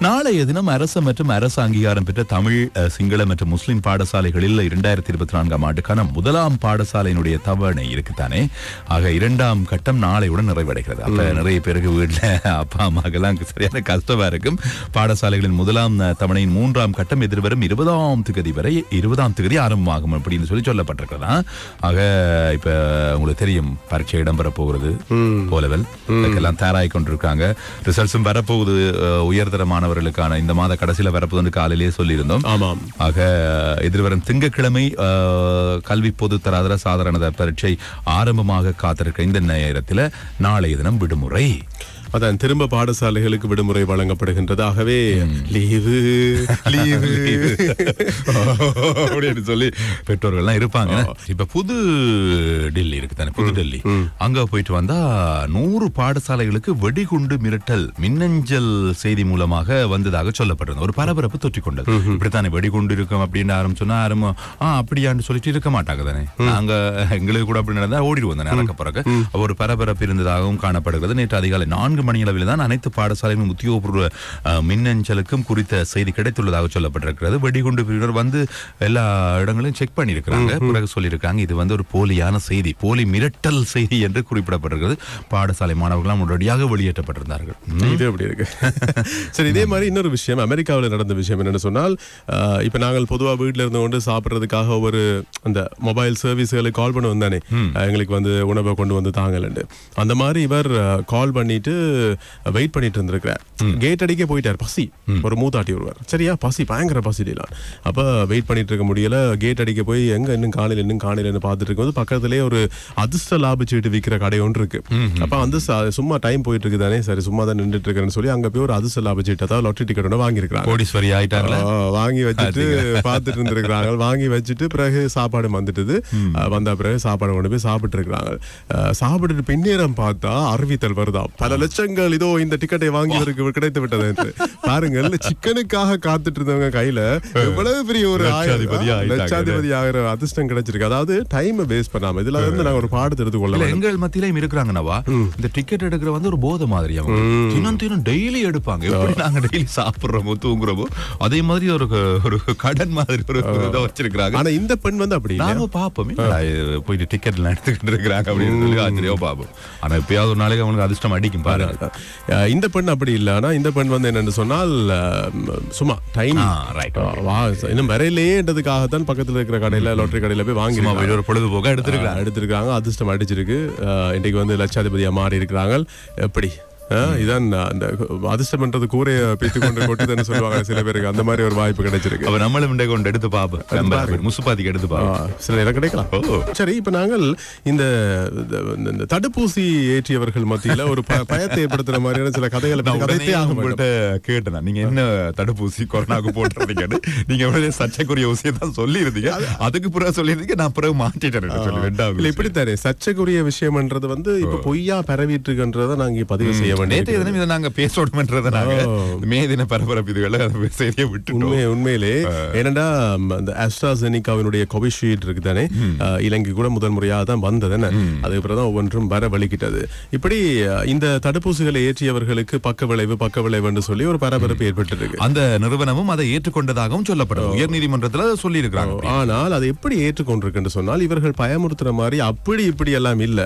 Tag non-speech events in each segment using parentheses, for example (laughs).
நாளைய தினம் அரசு மற்றும் அரசு அங்கீகாரம் பெற்ற தமிழ் சிங்கள மற்றும் முஸ்லிம் பாடசாலைகளில் இரண்டாயிரத்தி இருபத்தி நான்காம் ஆண்டுக்கான முதலாம் பாடசாலையினுடைய தவணை இருக்குத்தானே ஆக இரண்டாம் கட்டம் நாளையுடன் நிறைவடைகிறது. அப்ப நிறைய பேருக்கு வீட்டுல அப்பா அம்மாக்கெல்லாம் சரியான கஷ்டமா இருக்கும். பாடசாலைகளின் முதலாம் தவணையின் மூன்றாம் கட்டம் எதிர்வரும் இருபதாம் திகதி வரை இருபதாம் திகதி ஆரம்பமாகும் அப்படின்னு சொல்லி சொல்லப்பட்டிருக்கிறதா? ஆக இப்ப உங்களுக்கு தெரியும் பரீட்சை இடம்பெற போகிறது. போலவல். இதுக்கெல்லாம் தயாராகி கொண்டிருக்காங்க. ரிசல்ட்ஸும் வரப்போகுது. அஹ், உயர்தர மாணவர்களுக்கான இந்த மாத கடைசியில வரப்போகுதுன்னு காலையிலேயே சொல்லியிருந்தோம். ஆமாம். ஆக எதிர்வரும் திங்கட்கிழமை கல்வி பொது தராதர சாதாரண பரீட்சை ஆரம்பமாக காத்திருக்க இந்த நேரத்தில் நாளைய தினம் விடுமுறை. அதான் திரும்ப பாடசாலைகளுக்கு விடுமுறை வழங்கப்படுகின்றது. ஆகவே லீவு லீவு. அப்படின்னு சொல்லி பெற்றோர்கள்லாம் இருப்பாங்க. இப்ப புது டெல்லி இருக்கு தானே புது டெல்லி. அங்க போயிட்டு வந்தா நூறு பாடசாலைகளுக்கு வெடிகுண்டு மிரட்டல் மின்னஞ்சல் செய்தி மூலமாக வந்ததாக சொல்லப்பட்டிருந்தது. ஒரு பரபரப்பு தொற்றிக் கொண்டது இப்படித்தானே வெடிகுண்டு இருக்கும் அப்படின்னு ஆரம்பிச்சோன்னா யாரும் ஆ அப்படியான்னு சொல்லிட்டு இருக்க மாட்டாங்க தானே. நாங்க எங்களுக்கு கூட அப்படி நடந்தா ஓடிடுவோம் தானே இறக்க பிறகு ஒரு பரபரப்பு இருந்ததாகவும் காணப்படுகிறது. நேற்று அதிகாலை நான்கு மணி அளவில் தான் அனைத்து பாடசாலைகளும் உத்தியோகபூர்வ மின்னஞ்சலுக்கும் குறித்த செய்தி கிடைத்துள்ளதாக சொல்லப்பட்டிருக்கிறது. வெடிகுண்டு பிரிவினர் வந்து எல்லா இடங்களையும் செக் பண்ணியிருக்கிறாங்க. பிறகு சொல்லியிருக்காங்க இது வந்து ஒரு போலியான செய்தி போலி மிரட்டல் செய்தி என்று குறிப்பிடப்பட்டிருக்கிறது. பாடசாலை மாணவர்களாம் உடனடியாக வெளியேற்றப்பட்டிருந்தார்கள். இது எப்படி இருக்கு. (laughs) சரி இதே மாதிரி இன்னொரு விஷயம் அமெரிக்காவில் நடந்த விஷயம் என்னன்னு சொன்னால் இப்ப நாங்கள் பொதுவா வீட்ல இருந்து கொண்டு சாப்பிடுறதுக்காக ஒரு அந்த மொபைல் சர்வீஸ்களுக்கு கால் பண்ண வந்தானே எங்களுக்கு வந்து உணவை கொண்டு வந்து தாங்கலண்டு. அந்த மாதிரி இவர் கால் பண்ணிட்டு வெயிட் பண்ணிட்டு இருந்திருக்கிறார் கேட் அடிக்க போயிட்டார் பசி. ஒரு மூத்தாட்டி ஒருவர். சரியா? பசி பயங்கர பசி டீலாம் அப்ப வெயிட் பண்ணிட்டு இருக்க முடியல கேட் அடிக்க போய் எங்க இன்னும் காலையில் இன்னும் காலையிலன்னு பார்த்துட்டு இருக்கும்போது பக்கத்துலயே ஒரு அதிர்ஷ்ட லாப சீட்டு விற்கிற கடை ஒன்று இருக்கு. அப்ப வந்து சும்மா டைம் போயிட்டு இருக்குதானே? சரி சும்மா தான் நின்றுட்டு இருக்கேன்னு சொல்லி அங்க போய் ஒரு அதிர்ஷ்ட லாப சீட்டை அதாவது லாட்டரி டிக்கெட் ஒன்று வாங்கியிருக்கிறாங்க. கோடீஸ்வரி ஆயிட்டாங்களா ஆ, வாங்கி வச்சுட்டு பார்த்துட்டு இருந்திருக்கிறாங்க வாங்கி வச்சுட்டு பிறகு சாப்பாடு வந்துட்டுது. வந்த பிறகு சாப்பாடு கொண்டு போய் சாப்பிட்டு இருக்கிறாங்க சாப்பிட்டுட்டு பின்னேறம் பார்த்தா அறிவித்தல் வருதாம். பல லட்சங்கள் இதோ இந்த டிக்கெட்டை வாங்கியவருக்கு கிடைத்து விட்டது என்று. பாருங்கள் சிக்கனுக்காக காத்துட்டு இருந்தவங்க கையில எவ்வளவு பெரிய ஒரு. லட்சாதிபதி ஆகிற அதிர்ஷ்டம் கிடைச்சிருக்கு. அதாவது டைம் வேஸ்ட் பண்ணாம இதுல இருந்து நாங்க ஒரு பாடத்தை எடுத்துக்கொள்ள இல்ல வேண்டும். எங்கள் மத்தியிலும் இருக்கிறாங்கனவா இந்த டிக்கெட் எடுக்கிற வந்து ஒரு போதை மாதிரி அவங்க. தினம் தினம் டெய்லி எடுப்பாங்க. எப்படி நாங்க டெய்லி சாப்பிடுறோமோ தூங்குறோமோ அதே மாதிரி ஒரு ஒரு கடன் மாதிரி ஒரு இதை வச்சிருக்கிறாங்க. ஆனா இந்த பெண் வந்து அப்படி? நாம பாப்போம். போயிட்டு டிக்கெட் எல்லாம் எடுத்துக்கிட்டு இருக்கிறாங்க அப்படின்னு சொல்லி ஆச்சரியமா பாப்போம். ஆனா எப்பயாவது ஒரு நாளைக்கு அவனுக்கு அதிர்ஷ்டம் அடிக்கும் பாருங்க. இந்த பெண் அப்படி இல்ல. ஆனா இந்த பெண் வந்து என்னன்னு சொன்னால் சும்மா டைம் வா இன்னும் வரையிலேன்றதுக்காகத்தான் பக்கத்துல இருக்கிற கடையில லாட்டரி கடையில போய் வாங்கி ஒரு பொழுதுபோக்கா எடுத்திருக்கிறாங்க. எடுத்திருக்காங்க. அதிர்ஷ்டம் அடிச்சிருக்கு. அஹ், இன்னைக்கு வந்து லட்சாதிபதியா மாறி இருக்கிறாங்க எப்படி? இதான் அந்த அதிர்ஷ்டம்ன்றது கூரைய பித்து கொண்டு கொட்டுதுன்னு சொல்லுவாங்க சில பேருக்கு. அந்த மாதிரி ஒரு வாய்ப்பு கிடைச்சிருக்கு. அப்ப நம்மளும் இண்டை கொண்டு எடுத்து பாப்போம் முசுப்பாத்திக்கு எடுத்து பாப்போம் சில நேரம் கிடைக்கலாம். சரி இப்ப நாங்கள் இந்த தடுப்பூசி ஏற்றியவர்கள் மத்தியில ஒரு பயத்தை ஏற்படுத்துற மாதிரியான சில கதைகளை கதைத்தே ஆக வேண்டும் உங்கள்ட்ட கேட்டேன். நீங்க என்ன தடுப்பூசி கொரோனாக்கு போட்டுறீங்கன்னு நீங்க எவ்வளவு சர்ச்சைக்குரிய விஷயம் தான் சொல்லி இருந்தீங்க அதுக்கு பிறகு சொல்லியிருந்தீங்க. நான் பிறகு மாட்டிட்டேன் சொல்லி ரெண்டாவது இல்ல இப்படித்தானே. சர்ச்சைக்குரிய விஷயம்ன்றது வந்து இப்ப பொய்யா பரவிட்டு இருக்குன்றத நாங்க பதிவு செய்ய நேற்று வேண்டிய தினம் இதை நாங்க பேசணும்ன்றதை நாங்க மே தின பரபரப்பு இதுகளை செய்தியை விட்டுட்டோம். உண்மை உண்மையிலே. ஏனண்டா அந்த அஸ்ட்ராசெனிகாவினுடைய கோவிஷீல்டு இருக்கு தானே இலங்கை கூட முதல் முறையாக தான் வந்தது அதுக்கப்புறம் தான் ஒவ்வொன்றும் வர வலிக்கிட்டது இப்படி இந்த தடுப்பூசிகளை ஏற்றியவர்களுக்கு பக்க விளைவு பக்க விளைவுன்னு சொல்லி ஒரு பரபரப்பு ஏற்பட்டு இருக்கு அந்த நிறுவனமும் அதை ஏற்றுக்கொண்டதாகவும் சொல்லப்படுது உயர்நீதிமன்றத்துல சொல்லி இருக்கிறாங்க ஆனால் அதை எப்படி ஏற்றுக்கொண்டிருக்குன்னு சொன்னால் இவர்கள் பயமுறுத்துற மாதிரி அப்படி இப்படி எல்லாம் இல்ல.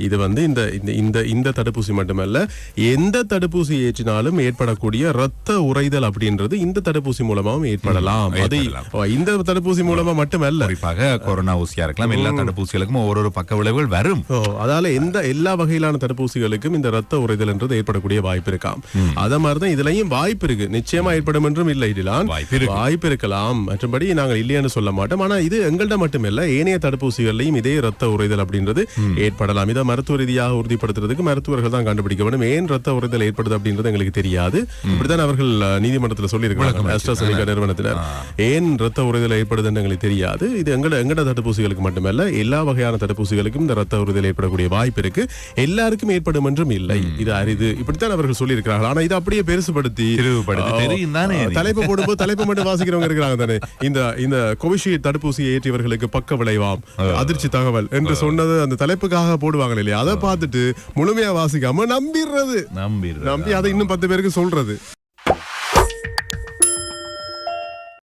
இது வந்து இந்த இந்த- இந்த இந்த தடுப்பூசி மட்டுமல்ல எந்த தடுப்பூசி ஏற்றினாலும் ஏற்படக்கூடிய ரத்த உறைதல் அப்படின்றது இந்த தடுப்பூசி மூலமாவும் ஏற்படலாம். அது இந்த தடுப்பூசி மூலமா மட்டுமல்ல. குறிப்பாக கொரோனா ஊசியா இருக்கலாம் எல்லா தடுப்பூசிகளுக்கும் ஒரு பக்க விளைவுகள் வரும். அதால எந்த எல்லா வகையிலான தடுப்பூசிகளுக்கும் இந்த ரத்த உறைதல் என்றது ஏற்படக்கூடிய வாய்ப்பு இருக்காம். அத மாதிரிதான் இதுலயும் வாய்ப்பு இருக்கு. நிச்சயமா ஏற்படும் என்றும் இல்லை இதிலான். வாய்ப்பு இருக்கு. வாய்ப்பு இருக்கலாம். மற்றபடி நாங்கள் இல்லைன்னு சொல்ல மாட்டோம். ஆனா இது எங்கள்ட்ட மட்டுமில்ல ஏனைய தடுப்பூசிகள்லையும் இதே ரத்த உறைதல் அப்படின்றது ஏற்படலாம். இதை மருத்துவ ரீதியாக உறுதிப்படுத்துறதுக்கு மருத்துவர்கள் தான் கண்டுபிடிக்க வேண்டும். ஏன் ஏன் ரத்த உறைதல் ஏற்படுது அப்படின்றது எங்களுக்கு தெரியாது. இப்படித்தான் அவர்கள் நீதிமன்றத்தில் சொல்லியிருக்காங்க நிறுவனத்தினர். ஏன் ரத்த உறைதல் ஏற்படுதுன்னு எங்களுக்கு தெரியாது. இது எங்கட எங்கட தடுப்பூசிகளுக்கு மட்டுமல்ல எல்லா வகையான தடுப்பூசிகளுக்கும் இந்த ரத்த உறுதல் ஏற்படக்கூடிய வாய்ப்பு இருக்கு. எல்லாருக்கும் ஏற்படும் என்றும் இல்லை. இது அரிது. இப்படித்தான் அவர்கள் சொல்லியிருக்கிறார்கள். ஆனா இது அப்படியே பெருசுபடுத்தி. தலைப்பு போடும்போது தலைப்பு மட்டும் வாசிக்கிறவங்க இருக்கிறாங்க தானே. இந்த இந்த கோவிஷீல்டு தடுப்பூசியை ஏற்றியவர்களுக்கு பக்க விளைவாம். அதிர்ச்சி தகவல் என்று சொன்னது அந்த தலைப்புக்காக போடுவாங்க இல்லையா? அதை பார்த்துட்டு முழுமையா வாசிக்காம நம்பிடுறது. நம்பிடுறேன் நம்பி அதை இன்னும் பத்து பேருக்கு சொல்றது.